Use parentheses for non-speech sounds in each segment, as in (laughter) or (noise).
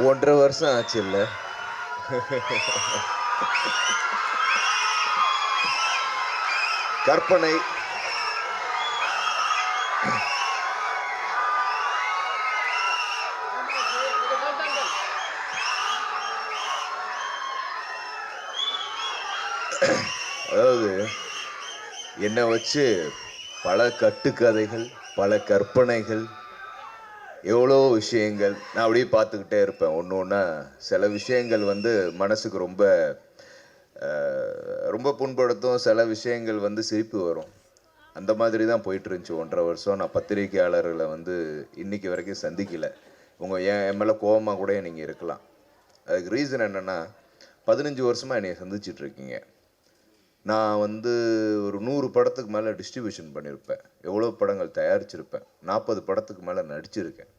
ஒன்றரை வருஷம் ஆச்சு இல்லை கற்பனை. அதாவது என்னை வச்சு பல கட்டுக்கதைகள் பல கற்பனைகள் எவ்வளோ விஷயங்கள் நான் அப்படியே பார்த்துக்கிட்டே இருப்பேன். ஒன்று ஒன்றா சில விஷயங்கள் வந்து மனசுக்கு ரொம்ப ரொம்ப புண்படுத்தும். சில விஷயங்கள் வந்து சிரிப்பு வரும். அந்த மாதிரி தான் போயிட்டு இருந்துச்சு ஒன்றரை வருஷம். நான் பத்திரிகையாளர்களை வந்து இன்னைக்கு வரைக்கும் சந்திக்கலை. உங்கள் என் என் மேலே கோபமாக கூட நீங்கள் இருக்கலாம். அதுக்கு ரீசன் என்னென்னா பதினஞ்சு வருஷமாக என்னை சந்திச்சிட்ருக்கீங்க. நான் வந்து ஒரு நூறு படத்துக்கு மேலே டிஸ்ட்ரிபியூஷன் பண்ணியிருப்பேன் எவ்வளோ படங்கள் தயாரிச்சிருப்பேன். நாற்பது படத்துக்கு மேலே நடிச்சிருக்கேன்.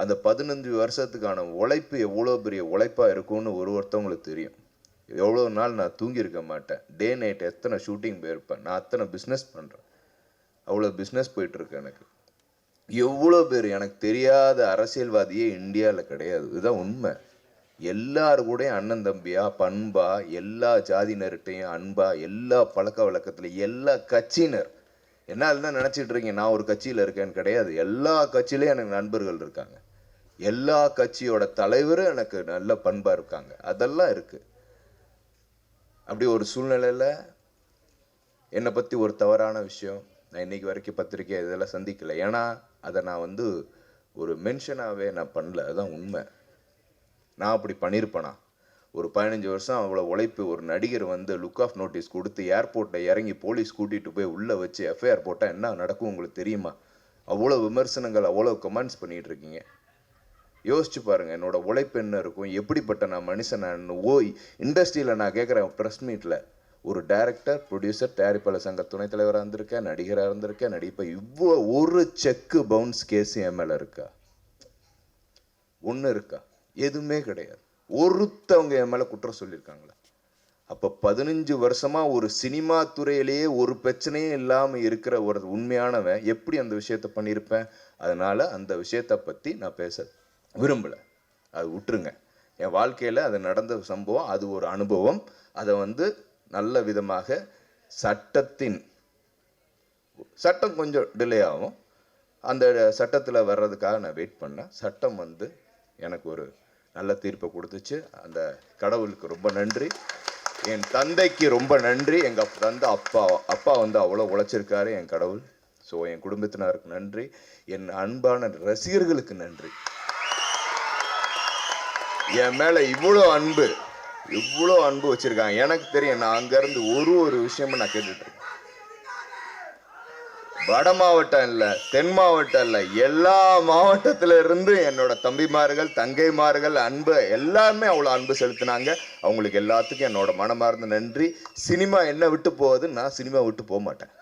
அந்த பதினஞ்சு வருஷத்துக்கான உழைப்பு எவ்வளோ பெரிய உழைப்பாக இருக்கும்னு ஒரு ஒருத்தவங்களுக்கு தெரியும். எவ்வளோ நாள் நான் தூங்கியிருக்க மாட்டேன். டே நைட் எத்தனை ஷூட்டிங் போயிருப்பேன். நான் அத்தனை பிஸ்னஸ் பண்ணுறேன் அவ்வளோ பிஸ்னஸ் போயிட்டுருக்கு எனக்கு. எவ்வளோ பேர் எனக்கு தெரியாத அரசியல்வாதியே இந்தியாவில் கிடையாது. இதுதான் உண்மை. எல்லாரு கூடயும் அண்ணன் தம்பியா பண்பா எல்லா ஜாதியினர்கிட்டையும் அன்பா எல்லா பழக்க வழக்கத்தில் எல்லா கட்சியினர். என்ன தான் நினச்சிட்டு இருக்கீங்க நான் ஒரு கட்சியில் இருக்கேன்னு கிடையாது. எல்லா கட்சியிலையும் எனக்கு நண்பர்கள் இருக்காங்க. எல்லா கட்சியோட தலைவரும் எனக்கு நல்ல பண்பாக இருக்காங்க. அதெல்லாம் இருக்குது அப்படி ஒரு சூழ்நிலையில் என்னை பற்றி ஒரு தவறான விஷயம் நான் இன்னைக்கு வரைக்கும் பத்திரிக்கை இதெல்லாம் சந்திக்கல. ஏன்னா அதை நான் வந்து ஒரு மென்ஷனாகவே நான் பண்ணல. அதுதான் உண்மை. நான் அப்படி பண்ணியிருப்பேனா? ஒரு பதினஞ்சு வருஷம் அவ்வளோ உழைப்பு ஒரு நடிகர் வந்து லுக் ஆஃப் நோட்டீஸ் கொடுத்து ஏர்போர்ட்டில் இறங்கி போலீஸ் கூட்டிகிட்டு போய் உள்ளே வச்சு எஃப்ஐஆர் போட்டால் என்ன நடக்கும் உங்களுக்கு தெரியுமா? அவ்வளோ விமர்சனங்கள் அவ்வளோ கமெண்ட்ஸ் பண்ணிகிட்ருக்கீங்க இருக்கீங்க. யோசிச்சு பாருங்க என்னோட உழைப்பு என்ன இருக்கும்? எப்படிப்பட்ட நான் மனுஷன் நான் ஓய் இண்டஸ்ட்ரியில் நான் கேட்குறேன் ப்ரெஸ் மீட்டில் ஒரு டைரக்டர் ப்ரொடியூசர் தயாரிப்பாளர் சங்க துணைத் தலைவராக இருந்திருக்கேன் நடிகராக இருந்திருக்கேன் நடிப்பை இவ்வளோ ஒரு செக்கு பவுன்ஸ் கேஸ் என் மேலே இருக்கா? ஒன்று இருக்கா? எதுவுமே கிடையாது. ஒருத்தவங்க என் மேலே குற்றம் சொல்லியிருக்காங்களா? அப்போ பதினஞ்சு வருஷமா ஒரு சினிமா துறையிலேயே ஒரு பிரச்சனையே இல்லாமல் இருக்கிற ஒரு உண்மையானவன் எப்படி அந்த விஷயத்த பண்ணியிருப்பேன்? அதனால அந்த விஷயத்தை பற்றி நான் பேச விரும்பலை. அது விட்டுருங்க என் வாழ்க்கையில் அது நடந்த சம்பவம் அது ஒரு அனுபவம். அதை வந்து நல்ல விதமாக சட்டத்தின் சட்டம் கொஞ்சம் டிலே ஆகும். அந்த சட்டத்தில் வர்றதுக்காக நான் வெயிட் பண்ணேன். சட்டம் வந்து எனக்கு ஒரு நல்ல தீர்ப்பை கொடுத்துச்சு. அந்த கடவுளுக்கு ரொம்ப நன்றி. என் தந்தைக்கு ரொம்ப நன்றி. எங்கள் தந்தை அப்பா அப்பா வந்து அவ்வளோ உழைச்சிருக்காரு என் கடவுள். ஸோ என் குடும்பத்தினருக்கு நன்றி. என் அன்பான ரசிகர்களுக்கு நன்றி. என் மேலே இவ்வளோ அன்பு இவ்வளோ அன்பு வச்சுருக்காங்க. எனக்கு தெரியும் நான் அங்கேருந்து ஒரு ஒரு விஷயமும் நான் கேட்டுட்ருக்கேன். வட மாவட்டம் இல்லை தென் மாவட்டம் இல்லை எல்லா மாவட்டத்துல இருந்து என்னோட தம்பிமார்கள் தங்கைமார்கள் அன்பு எல்லாருமே அவ்வளோ அன்பு செலுத்தினாங்க. அவங்களுக்கு எல்லாத்துக்கும் என்னோட மனமார்ந்த நன்றி. சினிமா என்ன விட்டு போகுது நான் சினிமா விட்டு போக மாட்டேன்.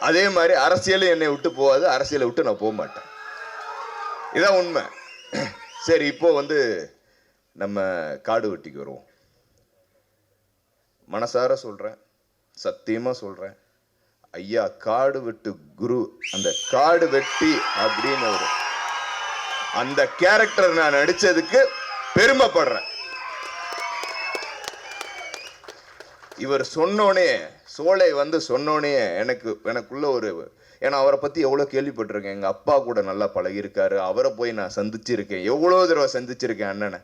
அதே மாதிரி அரசியலும் என்னை விட்டு போகாது அரசியலை விட்டு நான் போக மாட்டேன். இதான் உண்மை. சரி இப்போ வந்து நம்ம காடு வெட்டிக்கு வருவோம். மனசார சொல்றேன் சத்தியமா சொல்றேன். ஐயா காடு வெட்டு குரு அந்த காடு வெட்டி அப்படின்னு ஒரு அந்த கேரக்டர் நான் நடிச்சதுக்கு பெருமைப்படுறேன். இவர் சொன்னோனே சோலை வந்து சொன்னோனே எனக்கு எனக்குள்ள ஒரு ஏன்னா அவரை பற்றி எவ்வளோ கேள்விப்பட்டிருக்கேன். எங்கள் அப்பா கூட நல்லா பழகியிருக்காரு. அவரை போய் நான் சந்திச்சிருக்கேன். எவ்வளோ தடவை சந்திச்சிருக்கேன் அண்ணனை.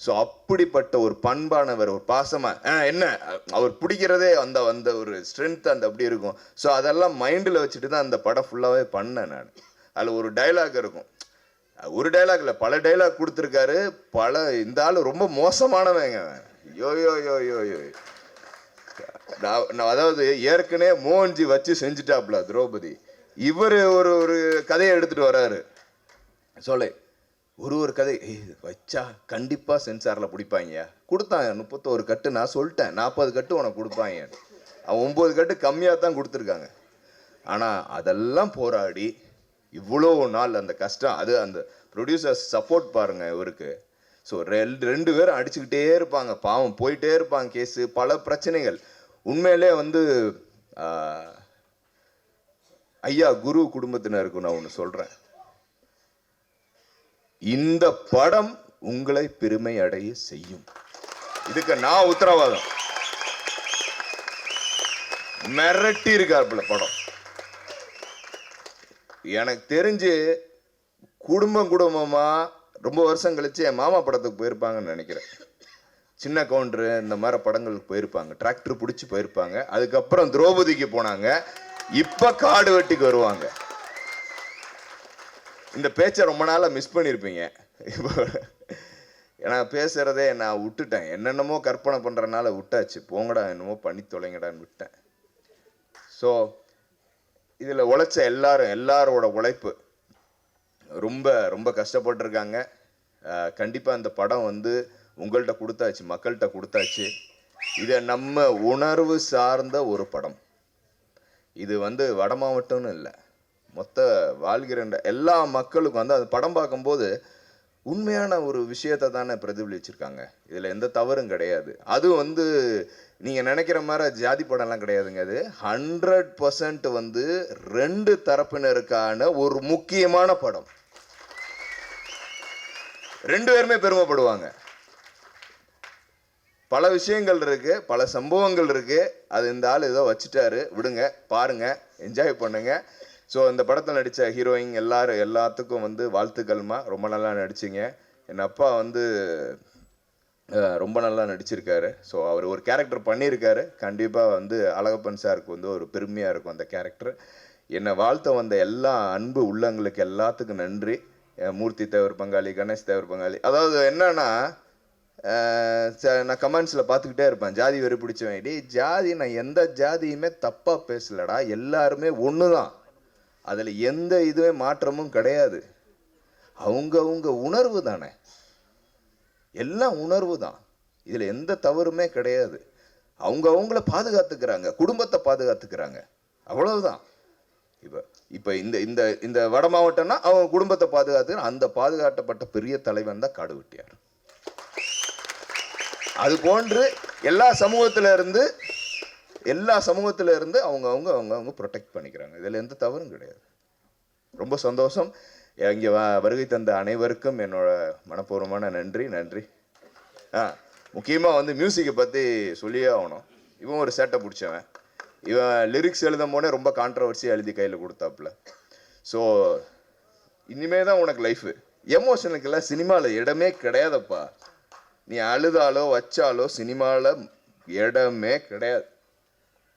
ஸோ அப்படிப்பட்ட ஒரு பண்பானவர் ஒரு பாசமாக ஆ, என்ன? அவர் பிடிக்கிறதே அந்த அந்த ஒரு ஸ்ட்ரென்த் அந்த அப்படி இருக்கும். ஸோ அதெல்லாம் மைண்டில் வச்சுட்டு தான் அந்த படம் ஃபுல்லாகவே பண்ணேன் நான். அதில் ஒரு டைலாக் இருக்கும். ஒரு டைலாக் இல்லை பல டைலாக் கொடுத்துருக்காரு. பல இந்த ஆள் ரொம்ப மோசமானவங்க அவன். யோ யோ யோ யோ யோ நான் அதாவது ஏற்கனவே மோகன்ஜி வச்சு செஞ்சுட்டாப்ல திரௌபதி. இவர் ஒரு ஒரு கதையை எடுத்துட்டு வர்றாரு சொல்லே. ஒரு ஒரு கதை. வச்சா கண்டிப்பாக சென்சாரில் பிடிப்பாங்க கொடுத்தாங்க முப்பத்தோரு கட்டு. நான் சொல்லிட்டேன். நாற்பது கட்டு உனக்கு கொடுப்பாங்க அவன் ஒம்பது கட்டு கம்மியாக தான் கொடுத்துருக்காங்க. ஆனால் அதெல்லாம் போராடி இவ்வளோ நாள் அந்த கஷ்டம். அது அந்த ப்ரொடியூசர்ஸ் சப்போர்ட் பாருங்க இவருக்கு. ஸோ ரெண்டு ரெண்டு பேரும் அடிச்சுக்கிட்டே இருப்பாங்க. பாவம் போயிட்டே இருப்பாங்க கேஸு. பல பிரச்சனைகள். உண்மையிலே வந்து ஐயா குரு குடும்பத்தினருக்கு நான் ஒன்று சொல்கிறேன் இந்த படம் உங்களை பெருமை அடைய செய்யும். இதுக்கு நான் உத்தரவாதம். மிரட்டி இருக்காருப்புல படம். எனக்கு தெரிஞ்சு குடும்பம் குடும்பமா ரொம்ப வருஷம் கழிச்சு என் மாமா படத்துக்கு போயிருப்பாங்கன்னு நினைக்கிறேன். சின்ன கவுண்டரு இந்த மாதிரி படங்களுக்கு போயிருப்பாங்க. டிராக்டர் பிடிச்சி போயிருப்பாங்க. அதுக்கப்புறம் திரௌபதிக்கு போனாங்க. இப்போ காடு வெட்டிக்கு வருவாங்க. இந்த பேச்சை ரொம்ப நாளாக மிஸ் பண்ணியிருப்பீங்க இப்போ ஏன்னா பேசுகிறதே நான் விட்டுட்டேன். என்னென்னமோ கற்பனை பண்ணுறதுனால விட்டாச்சு. போங்கடா என்னமோ பண்ணி தொலைங்கடான்னு விட்டேன். ஸோ இதில் உழைச்ச எல்லாரும் எல்லாரோட உழைப்பு. ரொம்ப ரொம்ப கஷ்டப்பட்டிருக்காங்க. கண்டிப்பாக அந்த இந்த படம் வந்து உங்கள்கிட்ட கொடுத்தாச்சு மக்கள்கிட்ட கொடுத்தாச்சு. இதை நம்ம உணர்வு சார்ந்த ஒரு படம். இது வந்து வட மாவட்டம்னு இல்லை. மொத்த வாழ்கிற எல்லா மக்களுக்கும் வந்து அது படம் பார்க்கும்போது உண்மையான ஒரு விஷயத்தை தானே பிரதிபலிச்சிருக்காங்க. இதில் எந்த தவறும் கிடையாது. அது வந்து நீங்கள் நினைக்கிற மாதிரி ஜாதி படம்லாம் கிடையாதுங்க அது. ஹண்ட்ரட் பர்சன்ட் வந்து ரெண்டு தரப்பினருக்கான ஒரு முக்கியமான படம். ரெண்டு பேருமே பெருமைப்படுவாங்க. பல விஷயங்கள் இருக்குது பல சம்பவங்கள் இருக்குது அது இந்த ஆள் ஏதோ வச்சுட்டாரு. விடுங்க பாருங்கள் என்ஜாய் பண்ணுங்க. ஸோ இந்த படத்தில் நடித்த ஹீரோயின் எல்லாரும் எல்லாத்துக்கும் வந்து வாழ்த்துக்கள்மா. ரொம்ப நல்லா நடிச்சிங்க. என் அப்பா வந்து ரொம்ப நல்லா நடிச்சிருக்காரு. ஸோ அவர் ஒரு கேரக்டர் பண்ணியிருக்காரு கண்டிப்பாக வந்து அழகப்பன் சாருக்கு வந்து ஒரு பெருமையாக இருக்கும் அந்த கேரக்டர் என்னை வாழ்த்த வந்த எல்லா அன்பு உள்ளங்களுக்கு எல்லாத்துக்கும் நன்றி. மூர்த்தி தேவர் பங்காளி கணேஷ் தேவர் பங்காளி. அதாவது என்னன்னா நான் கமெண்ட்ஸில் பார்த்துக்கிட்டே இருப்பேன். ஜாதி வெறி பிடிச்சவன். டேய் ஜாதி நான் எந்த ஜாதியுமே தப்பாக பேசலடா. எல்லாருமே ஒன்று தான் அதில் எந்த இதுவே மாற்றமும் கிடையாது. அவங்கவுங்க உணர்வு தானே. எல்லாம் உணர்வு தான். இதில் எந்த தவறுமே கிடையாது. அவங்க அவங்கள பாதுகாத்துக்கிறாங்க. குடும்பத்தை பாதுகாத்துக்கிறாங்க. அவ்வளவுதான். இப்போ இப்போ இந்த இந்த இந்த வட மாவட்டம்னா அவங்க குடும்பத்தை பாதுகாத்துக்கிற அந்த பாதுகாக்கப்பட்ட பெரிய தலைவன் தான் காடுவெட்டியார். அது போன்று எல்லா சமூகத்தில் இருந்து எல்லா சமூகத்தில் இருந்து அவங்க அவங்க அவங்க அவங்க ப்ரொடெக்ட் பண்ணிக்கிறாங்க. இதில் எந்த தவறும் கிடையாது. ரொம்ப சந்தோஷம். இங்கே வருகை தந்த அனைவருக்கும் என்னோட மனப்பூர்வமான நன்றி நன்றி. ஆ முக்கியமாக வந்து மியூசிக்கை பற்றி சொல்லியே ஆகணும். இவன் ஒரு சேட்டை பிடிச்சவன். இவன் லிரிக்ஸ் எழுதும் போனே ரொம்ப கான்ட்ரவர்சியாக எழுதி கையில் கொடுத்தாப்புல. ஸோ இனிமே தான் உனக்கு லைஃபு எமோஷனுக்கெல்லாம் சினிமாவில் இடமே கிடையாதப்பா. நீ அழுதாலோ வச்சாலோ சினிமாவில் இடமே கிடையாது.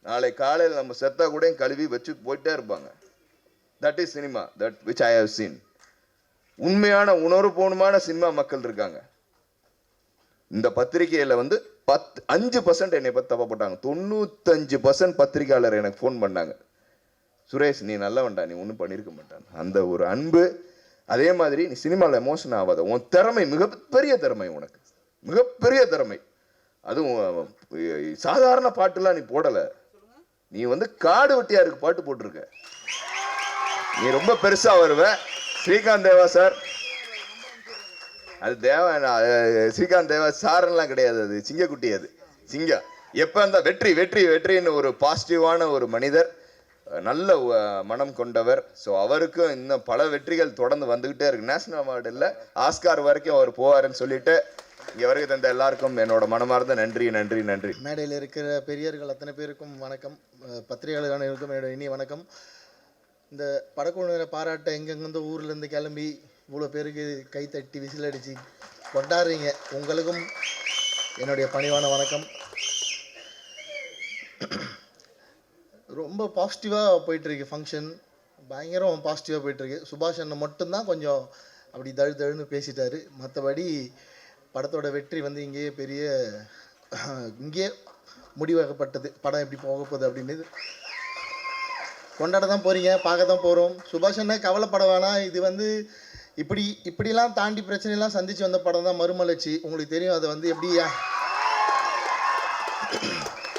நாளை காலையில் நம்ம செத்தா கூட கழுவி வச்சு போயிட்டே இருப்பாங்க. That is cinema that which I have seen உண்மையான உணர்வுபூர்வமான சினிமா மக்கள் இருக்காங்க. இந்த பத்திரிகையில் வந்து பத்து அஞ்சு பர்சன்ட் என்னை பற்றி தப்பா போட்டாங்க. தொண்ணூத்தஞ்சு பர்சன்ட் பத்திரிகையாளர் எனக்கு ஃபோன் பண்ணாங்க. சுரேஷ் நீ நல்லவன்டா நீ ஒன்றும் பண்ணியிருக்க மாட்டான். அந்த ஒரு அன்பு அதே மாதிரி நீ சினிமாவில் எமோஷன் ஆகாத. உன் திறமை மிகப்பெரிய திறமை உனக்கு. மிகப்பெரிய திறமை. அதுவும் சாதாரண பாட்டுலாம் நீ போடலை. நீ வந்து காடு வெட்டியாருக்கு பாட்டு போட்டிருக்க. நீ ரொம்ப பெருசாக வருவ. ஸ்ரீகாந்த் தேவா சார். அது தேவா நான், ஸ்ரீகாந்த் தேவா சார்லாம் கிடையாது அது. சிங்கக்குட்டி அது. சிங்கம் எப்போ அந்த வெற்றி வெற்றி வெற்றின்னு ஒரு பாசிட்டிவான ஒரு மனிதர். நல்ல மனம் கொண்டவர். ஸோ அவருக்கும் இன்னும் பல வெற்றிகள் தொடர்ந்து வந்துக்கிட்டே இருக்கு. நேஷனல் அவார்டில் ஆஸ்கார் வரைக்கும் அவர் போவாருன்னு சொல்லிட்டு இங்கே வருகை தந்த எல்லாருக்கும் என்னோட மனமார்ந்த நன்றி நன்றி நன்றி. மேடையில் இருக்கிற பெரியர்கள் அத்தனை பேருக்கும் வணக்கம். பத்திரிகையாளர்களான இருக்கும் என்னோட இனிய வணக்கம். இந்த படக்குழுவினரை பாராட்ட எங்கெங்கேருந்து ஊர்லேருந்து கிளம்பி இவ்வளோ பேருக்கு கை தட்டி விசில் அடித்து கொண்டாடுறீங்க. உங்களுக்கும் என்னுடைய பணிவான வணக்கம். ரொம்ப பாசிட்டிவாக போயிட்டுருக்கு ஃபங்க்ஷன் பயங்கரம் பாசிட்டிவாக போயிட்டுருக்கு. சுபாஷ் அண்ணன் மட்டும்தான் கொஞ்சம் அப்படி தழு தழுன்னு பேசிட்டாரு. மற்றபடி படத்தோட வெற்றி வந்து இங்கேயே பெரிய இங்கேயே முடிவாகப்பட்டது. படம் எப்படி போக போகுது அப்படின்னு கொண்டாட தான் போகிறீங்க பார்க்க தான் போகிறோம் சுபாஷ் அண்ணா கவலைப்பட வேணாம் இது வந்து இப்படி இப்படிலாம் தாண்டி பிரச்சனைலாம் சந்தித்து வந்த படம் தான் மறுமலர்ச்சி. உங்களுக்கு தெரியும் அதை வந்து எப்படி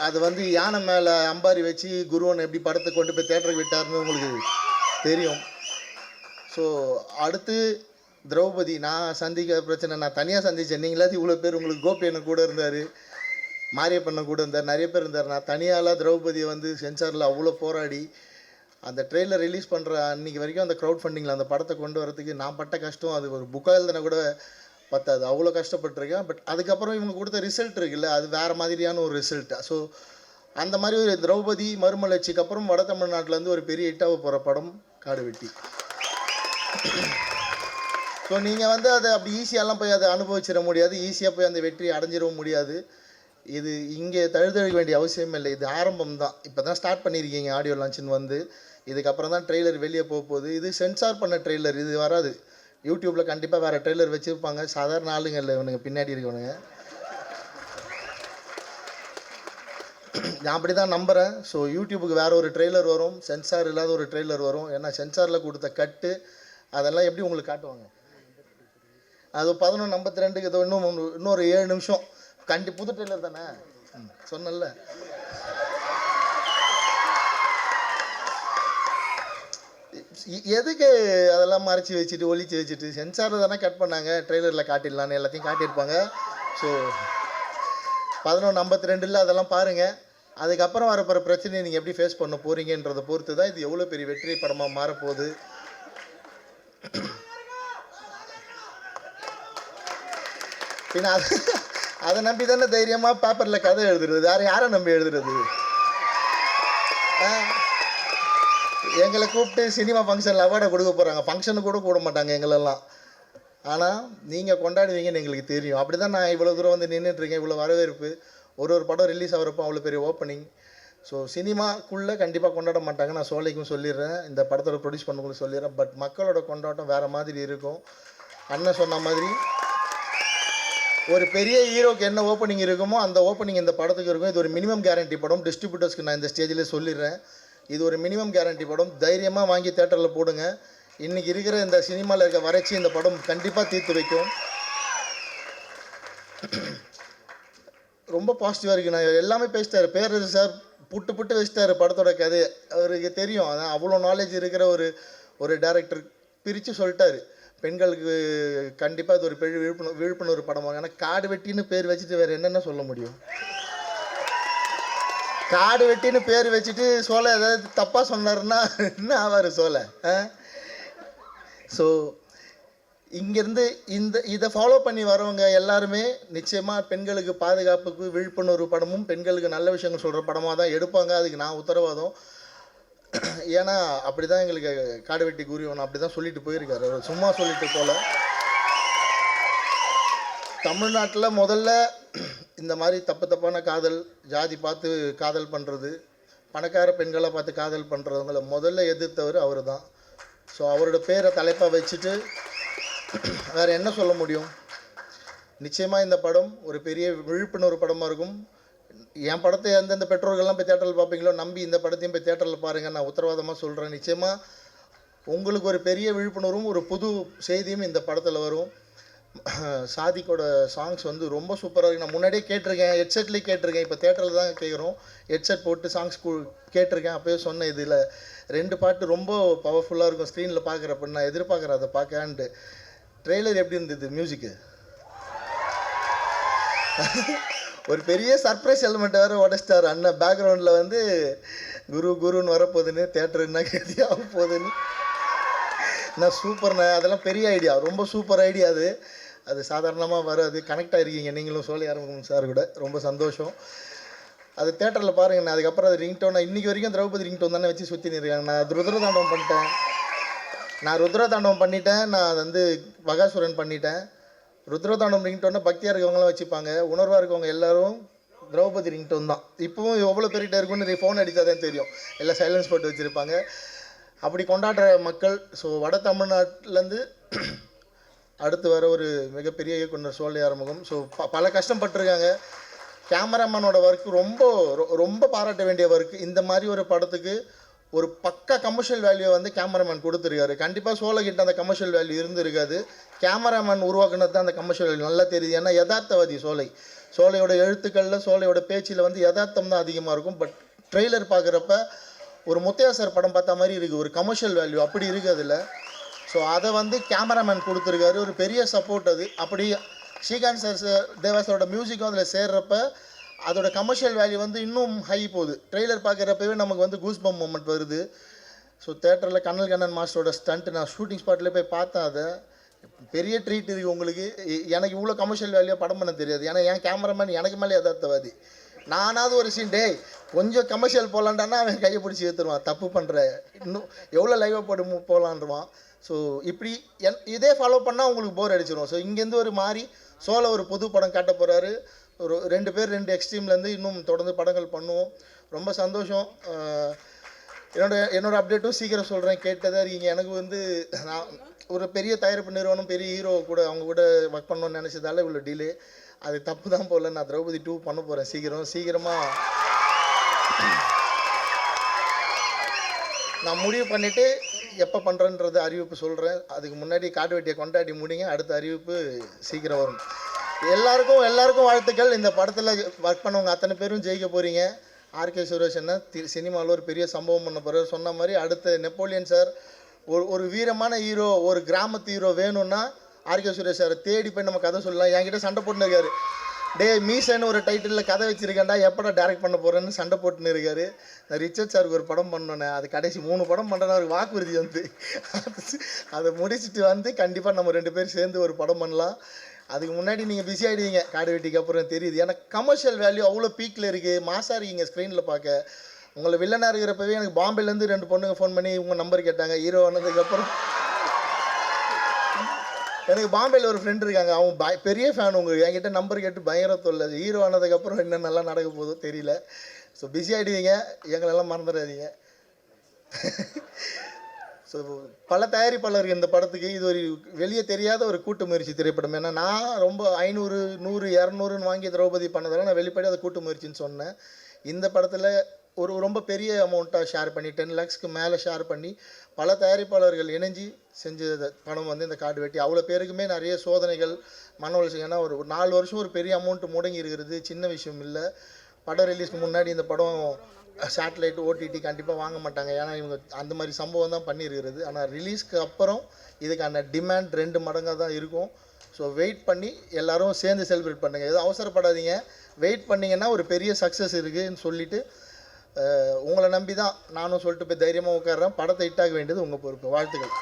அது வந்து யானை மேலே அம்பாரி வச்சு குருவன் எப்படி படத்தை கொண்டு போய் தேட்டருக்கு விட்டாருன்னு உங்களுக்கு தெரியும். ஸோ அடுத்து திரௌபதி நான் சந்திக்காத பிரச்சனை நான் தனியாக சந்தித்தேன் நீங்களாவது இவ்வளோ பேர் உங்களுக்கு கோபி கூட இருந்தார் மாரியப்பண்ணன் கூட இருந்தார் நிறைய பேர் இருந்தார். நான் தனியாலாம் திரௌபதியை வந்து சென்சாரில் அவ்வளோ போராடி அந்த ட்ரெயிலர் ரிலீஸ் பண்ணுற அன்றைக்கி வரைக்கும் அந்த க்ரௌட் ஃபண்டிங்கில் அந்த படத்தை கொண்டு வரதுக்கு நான் பட்ட கஷ்டம். அது ஒரு புக்காக எழுதுனா கூட பத்தாது. அவ்வளோ கஷ்டப்பட்டிருக்கேன். பட் அதுக்கப்புறம் இவங்க கொடுத்த ரிசல்ட் இருக்குல்ல அது வேறு மாதிரியான ஒரு ரிசல்ட் ஸோ அந்த மாதிரி ஒரு திரௌபதி மறுமலர்ச்சிக்கு அப்புறம் வட தமிழ்நாட்டிலேருந்து ஒரு பெரிய ஹிட்டாக போகிற படம் காடு வெட்டி ஸோ நீங்கள் வந்து அதை அப்படி ஈஸியாலாம் போய் அதை அனுபவிச்சிட முடியாது. ஈஸியாக போய் அந்த வெற்றி அடைஞ்சிடவும் முடியாது. இது இங்கே தழுதழுக்க வேண்டிய அவசியம் இல்லை. இது ஆரம்பம் தான். இப்போ தான் ஸ்டார்ட் பண்ணியிருக்கீங்க ஆடியோ லான்ச்சுன்னு வந்து. இதுக்கப்புறம் தான் ட்ரெய்லர் வெளியே போக போகுது. இது சென்சார் பண்ண ட்ரெய்லர் இது வராது. யூடியூப்பில் கண்டிப்பாக வேறு ட்ரெய்லர் வச்சுருப்பாங்க. சாதாரண ஆளுங்க இல்லை இவனுங்க. பின்னாடி இருக்கவனுங்க. நான் அப்படி தான் நம்புகிறேன் ஸோ யூடியூபுக்கு வேறு ஒரு ட்ரெய்லர் வரும். சென்சார் இல்லாத ஒரு ட்ரெய்லர் வரும். ஏன்னா சென்சாரில் கொடுத்த கட்டு அதெல்லாம் எப்படி உங்களுக்கு காட்டுவாங்க? அது பதினொன்று ஐம்பத்தி ரெண்டுக்கு இது இன்னும் இன்னொரு ஏழு நிமிஷம். கண்டி புது டெய்லர் தானே? சொன்னல சொன்னேன்ல எதுக்கு அதெல்லாம் மறைச்சி வச்சுட்டு ஒழிச்சு வச்சுட்டு? சென்சாரில் தானே கட் பண்ணாங்க. ட்ரெய்லரில் காட்டிடலான்னு எல்லாத்தையும் காட்டியிருப்பாங்க. ஸோ பதினொன்று ஐம்பத்தி ரெண்டில் அதெல்லாம் பாருங்கள் அதுக்கப்புறம் வரப்போகிற பிரச்சனையை நீங்கள் எப்படி ஃபேஸ் பண்ண போகிறீங்கன்றதை பொறுத்து தான் இது எவ்வளோ பெரிய வெற்றி படமாக மாறப்போகுது. பின்ன அது அதை நம்பி தானே தைரியமாக பேப்பரில் கதை எழுதுறது? வேறு யாரை நம்பி எழுதுறது? எங்களை கூப்பிட்டு சினிமா ஃபங்க்ஷனில் அவார்டை கொடுக்க போகிறாங்க ஃபங்க்ஷனுக்கு கூட கூட மாட்டாங்க எங்களெல்லாம். ஆனால் நீங்கள் கொண்டாடுவீங்கன்னு எங்களுக்கு தெரியும். அப்படி தான் நான் இவ்வளோ தூரம் வந்து நின்றுட்டுருக்கேன் இவ்வளோ வரவேற்பு. ஒரு ஒரு படம் ரிலீஸ் ஆகிறப்போ அவ்வளோ பெரிய ஓப்பனிங் ஸோ சினிமாக்குள்ளே கண்டிப்பாக கொண்டாட மாட்டாங்க. நான் சோலைக்கும் சொல்லிடுறேன். இந்த படத்தோட ப்ரொடியூஸ் பண்ணவங்களுக்கு சொல்லிடுறேன். பட் மக்களோட கொண்டாட்டம் வேறு மாதிரி இருக்கும். அண்ணன் சொன்ன மாதிரி ஒரு பெரிய ஹீரோக்கு என்ன ஓப்பனிங் இருக்குமோ அந்த ஓப்பனிங் இந்த படத்துக்கு இருக்கும். இது ஒரு மினிமம் கேரண்டி படம். டிஸ்ட்ரிபியூட்டர்ஸ்க்கு நான் இந்த ஸ்டேஜில் சொல்லிடுறேன். இது ஒரு மினிமம் கேரண்டி படம். தைரியமாக வாங்கி தேட்டரில் போடுங்க. இன்றைக்கி இருக்கிற இந்த சினிமாவில் இருக்க வறட்சி இந்த படம் கண்டிப்பாக தீர்த்து வைக்கும். ரொம்ப பாசிட்டிவாக இருக்குது நான் எல்லாமே பேசிட்டாரு. பேரரசு சார். புட்டு புட்டு வச்சிட்டாரு படத்தோட கதை அவருக்கு தெரியும். அதான் அவ்வளோ நாலேஜ் இருக்கிற ஒரு ஒரு டேரக்டர் பிரித்து சொல்லிட்டாரு. பெண்களுக்கு கண்டிப்பாக இது ஒரு பெரிய விழிப்புணர்வு விழிப்புணர்வு படமாக. ஏன்னா காடு வெட்டின்னு பேர் வச்சுட்டு வேறு என்னென்ன சொல்ல முடியும்? காடு வெட்டின்னு பேர் வச்சுட்டு சோலை ஏதாவது தப்பாக சொன்னார்ன்னா என்ன ஆவார் சோலை? ஸோ இங்கேருந்து இந்த இதை ஃபாலோ பண்ணி வரவங்க எல்லாருமே நிச்சயமாக பெண்களுக்கு பாதுகாப்புக்கு விழிப்புணர்வு படமும் பெண்களுக்கு நல்ல விஷயங்கள் சொல்கிற படமாக தான் எடுப்பாங்க. அதுக்கு நான் உத்தரவாதம். ஏன்னா அப்படி தான் எங்களுக்கு காடு வெட்டி குருவன் அப்படி தான் சொல்லிட்டு போயிருக்காரு. அவர் சும்மா சொல்லிட்டு போல. தமிழ்நாட்டில் முதல்ல இந்த மாதிரி தப்பு தப்பான காதல் ஜாதி பார்த்து காதல் பண்ணுறது பணக்கார பெண்களை பார்த்து காதல் பண்ணுறவங்கள முதல்ல எதிர்த்தவர் அவர் தான் ஸோ அவரோட பேரை தலைப்பாக வச்சுட்டு வேறு என்ன சொல்ல முடியும்? நிச்சயமாக இந்த படம் ஒரு பெரிய விழிப்புணர்வு படமாக இருக்கும். என் படத்தை எந்தெந்த பெற்றோர்கள்லாம் போய் தேட்டரில் பார்ப்பீங்களோ நம்பி இந்த படத்தையும் போய் தேட்டரில் பாருங்கள் நான் உத்தரவாதமாக சொல்கிறேன் நிச்சயமாக உங்களுக்கு ஒரு பெரிய விழிப்புணர்வும் ஒரு புது செய்தியும் இந்த படத்தில் வரும். சாதிக்கோட சாங்ஸ் வந்து ரொம்ப சூப்பராக இருக்குது நான் முன்னாடியே கேட்டிருக்கேன் ஹெட்செட்லேயே கேட்டிருக்கேன். இப்போ தேட்டரில் தான் கேட்குறோம் ஹெட்செட் போட்டு சாங்ஸ் கேட்டிருக்கேன். அப்போயே சொன்னேன் இதில் ரெண்டு பாட்டு ரொம்ப பவர்ஃபுல்லாக இருக்கும். ஸ்க்ரீனில் பார்க்குறப்ப நான் எதிர்பார்க்குறேன் அதை பார்க்கன்ட்டு ட்ரெய்லர் எப்படி இருந்தது மியூசிக்கு ஒரு பெரிய சர்ப்ரைஸ் எலிமெண்ட் வேறு உடச்சிட்டார் அண்ணன். பேக்ரவுண்டில் வந்து குரு குருன்னு வரப்போகுதுன்னு தேட்டர் என்ன கேட்டி போகுதுன்னு. நான் சூப்பர்ண்ணே அதெல்லாம் பெரிய ஐடியா ரொம்ப சூப்பர் ஐடியா அது. அது சாதாரணமாக வராது. கனெக்ட் ஆகிருக்கீங்க நீங்களும் சோழி ஆரம்பிக்கணும் சார் கூட. ரொம்ப சந்தோஷம். அது தேட்டரில் பாருங்கண்ணே அதுக்கப்புறம் அது ரிங்டோன் இன்றைக்கி வரைக்கும் திரௌபதி ரிங்டோன் தானே வச்சு சுற்றி நிற்காங்க நான் அது ருத்ர தாண்டவம் பண்ணிட்டேன். நான் ருத்ர தாண்டவம் பண்ணிட்டேன். நான் அது வந்து பகாசுரன் பண்ணிட்டேன். ருத்ரதானம் ரிங்டோனை பக்தியாக இருக்கவங்களாம் வச்சுப்பாங்க. உணர்வாக இருக்கவங்க எல்லாரும் திரௌபதி ரிங்டோன் தான். இப்போவும் எவ்வளோ பேர்கிட்ட இருக்குன்னு ஃபோன் அடித்தா தான் தெரியும். எல்லாம் சைலன்ஸ் போட்டு வச்சுருப்பாங்க. அப்படி கொண்டாடுற மக்கள் ஸோ வட தமிழ்நாட்டிலேருந்து அடுத்து வர ஒரு மிகப்பெரிய இயக்குனர் சோழி ஆறுமுகம். ஸோ ப பல கஷ்டப்பட்டிருக்காங்க. கேமராமேனோட ஒர்க் ரொம்ப ரொ- ரொம்ப பாராட்ட வேண்டிய ஒர்க் இந்த மாதிரி ஒரு படத்துக்கு ஒரு பக்கா கமர்ஷியல் வேல்யூ வந்து கேமராமேன் கொடுத்துருக்காரு. கண்டிப்பாக சோலகிட்ட அந்த கமர்ஷியல் வேல்யூ இருந்திருக்காது. கேமராமேன் உருவாக்குனது தான் அந்த கமர்ஷியல் வேல்யூ நல்லா தெரியுது. ஏன்னா யதார்த்தவாதி சோலை. சோலையோட எழுத்துக்களில் சோலையோட பேச்சில் வந்து யதார்த்தம் தான் அதிகமாக இருக்கும். பட் ட்ரெய்லர் பார்க்குறப்ப ஒரு முத்தையா சார் படம் பார்த்த மாதிரி இருக்குது ஒரு கமர்ஷியல் வேல்யூ அப்படி இருக்குது அதில். ஸோ அதை வந்து கேமராமேன் கொடுத்துருக்காரு. ஒரு பெரிய சப்போர்ட் அது. அப்படி ஸ்ரீகாந்த் சார் சார் தேவாசரோட மியூசிக்கும் அதில் சேர்றப்ப அதோட கமர்ஷியல் வேல்யூ வந்து இன்னும் ஹை போகுது. ட்ரெய்லர் பார்க்குறப்பவே நமக்கு வந்து கூஸ் பம் மூமெண்ட் வருது. ஸோ தேட்டரில் கண்ணல் கண்ணன் மாஸ்டரோட ஸ்டண்ட் நான் ஷூட்டிங் ஸ்பாட்டில் போய் பார்த்தேன் அதை. பெரிய ட்ரீட் இருக்குது உங்களுக்கு. எனக்கு இவ்வளோ கமர்ஷியல் வேல்யூ படம் பண்ண தெரியாது. ஏன்னா என் கேமராமேன் எனக்கு மேலே யதார்த்தவாதி. நானாவது ஒரு சீன் டேய் கொஞ்சம் கமர்ஷியல் போகலான்டானா அவன் கையை பிடிச்சி ஏற்றுருவான் தப்பு பண்ணுற இன்னும் எவ்வளோ லைவாக போட்டு போகலான்றான் ஸோ இப்படி என் இதே ஃபாலோ பண்ணால் உங்களுக்கு போர் அடிச்சிடும் ஸோ இங்கேருந்து ஒரு மாதிரி சோலோ ஒரு புது படம் காட்ட போகிறாரு ஒரு ரெண்டு பேர் ரெண்டு எக்ஸ்ட்ரீம்லேருந்து இன்னும் தொடர்ந்து படங்கள் பண்ணுவோம். ரொம்ப சந்தோஷம். என்னோட என்னோட அப்டேட்டும் சீக்கிரம் சொல்கிறேன் கேட்டதாக இருக்கீங்க. எனக்கு வந்து நான் ஒரு பெரிய தயாரிப்பு நிறுவனம் பெரிய ஹீரோ கூட அவங்க கூட ஒர்க் பண்ணணும்னு நினச்சதால இவ்வளோ டிலே அது தப்பு தான் போகல நான் திரௌபதி டூ பண்ண போகிறேன் சீக்கிரம். சீக்கிரமாக நான் முடிவு பண்ணிவிட்டு எப்போ பண்ணுறேன்றது அறிவிப்பு சொல்கிறேன் அதுக்கு முன்னாடி காட்டு வெட்டியை கொண்டாடி முடிங்க. அடுத்த அறிவிப்பு சீக்கிரம் வரும். எல்லாருக்கும் எல்லாருக்கும் வாழ்த்துக்கள். இந்த படத்தில் ஒர்க் பண்ணவங்க அத்தனை பேரும் ஜெயிக்க போகிறீங்க ஆர்கே சுரேஷ் என்ன சினிமாவில் ஒரு பெரிய சம்பவம் பண்ண போகிறார் சொன்ன மாதிரி அடுத்த நெப்போலியன் சார் ஒரு ஒரு வீரமான ஹீரோ ஒரு கிராமத்து ஹீரோ வேணும்னா ஆர்கே சுரேஷ் சாரை தேடி போய் நம்ம கதை சொல்லலாம். என்கிட்ட சண்டை போட்டுன்னு இருக்காரு. டே மீசன்னு ஒரு டைட்டிலில் கதை வச்சுருக்கேன்டா எப்படா டேரக்ட் பண்ண போகிறேன்னு சண்டை போட்டுன்னு இருக்காரு. ரிச்சர்ட் சாருக்கு ஒரு படம் பண்ணோன்னே அது கடைசி மூணு படம் பண்ணுறேன்னு அவருக்கு வாக்குறுதி வந்து. அதை முடிச்சுட்டு வந்து கண்டிப்பாக நம்ம ரெண்டு பேரும் சேர்ந்து ஒரு படம் பண்ணலாம். அதுக்கு முன்னாடி நீங்கள் பிஸி ஆகிடுவீங்க காடு வெட்டிக்கு அப்புறம் தெரியுது. ஏன்னா கமர்ஷியல் வேல்யூ அவ்வளோ பீக்கில் இருக்குது மாசாக இருக்கீங்க ஸ்க்ரீனில் பார்க்க உங்களை வில்லனாக இருக்கிறப்பவே எனக்கு பாம்பேலேருந்து ரெண்டு பொண்ணுங்க ஃபோன் பண்ணி உங்கள் நம்பர் கேட்டாங்க. ஹீரோ ஆனதுக்கப்புறம் எனக்கு பாம்பேயில் ஒரு ஃப்ரெண்ட் இருக்காங்க. அவன் பய பெரிய ஃபேன் உங்களுக்கு என்கிட்ட நம்பர் கேட்டு பயங்கர தொல்லை. ஹீரோ ஆனதுக்கப்புறம் என்ன நல்லா நடக்க போதோ தெரியல. ஸோ பிஸி ஆகிடுவீங்க எங்களெல்லாம் மறந்துடாதீங்க. (laughs) ஸோ பல தயாரிப்பாளர்கள் இந்த படத்துக்கு இது ஒரு வெளியே தெரியாத ஒரு கூட்டு முயற்சி திரைப்படம். ஏன்னா நான் ரொம்ப ஐநூறு நூறு இரநூறுன்னு வாங்கி திரௌபதி பண்ணதால நான் வெளிப்படையாக அதை கூட்டு முயற்சின்னு சொன்னேன். இந்த படத்தில் ஒரு ரொம்ப பெரிய அமௌண்ட்டாக ஷேர் பண்ணி டென் லேக்ஸ்க்கு மேலே ஷேர் பண்ணி பல தயாரிப்பாளர்கள் இணைஞ்சு செஞ்ச படம் வந்து இந்த காடு வெட்டி அவ்வளோ பேருக்குமே நிறைய சோதனைகள் மன உளைச்சல். ஏன்னா ஒரு ஒரு நாலு வருஷம் ஒரு பெரிய அமௌண்ட் முடங்கி இருக்கிறது சின்ன விஷயம் இல்லை. படம் ரிலீஸ்க்கு முன்னாடி இந்த படம் சேட்டலைட் ஓடிடி கண்டிப்பாக வாங்க மாட்டாங்க. ஏன்னா இவங்க அந்த மாதிரி சம்பவம் தான் பண்ணியிருக்கிறது. ஆனால் ரிலீஸ்க்கு அப்புறம் இதுக்கான டிமாண்ட் ரெண்டு மடங்காக தான் இருக்கும். ஸோ வெயிட் பண்ணி எல்லாரும் சேர்ந்து செலிப்ரேட் பண்ணுங்கள் எதுவும் அவசரப்படாதீங்க. வெயிட் பண்ணிங்கன்னா ஒரு பெரிய சக்ஸஸ் இருக்குதுன்னு சொல்லிவிட்டு உங்களை நம்பி தான் நானும் சொல்லிட்டு போய் தைரியமாக உட்கார்றேன். படத்தை ஹிட்டாக வேண்டியது உங்கள் பொறுப்பு. வாழ்த்துக்கள்.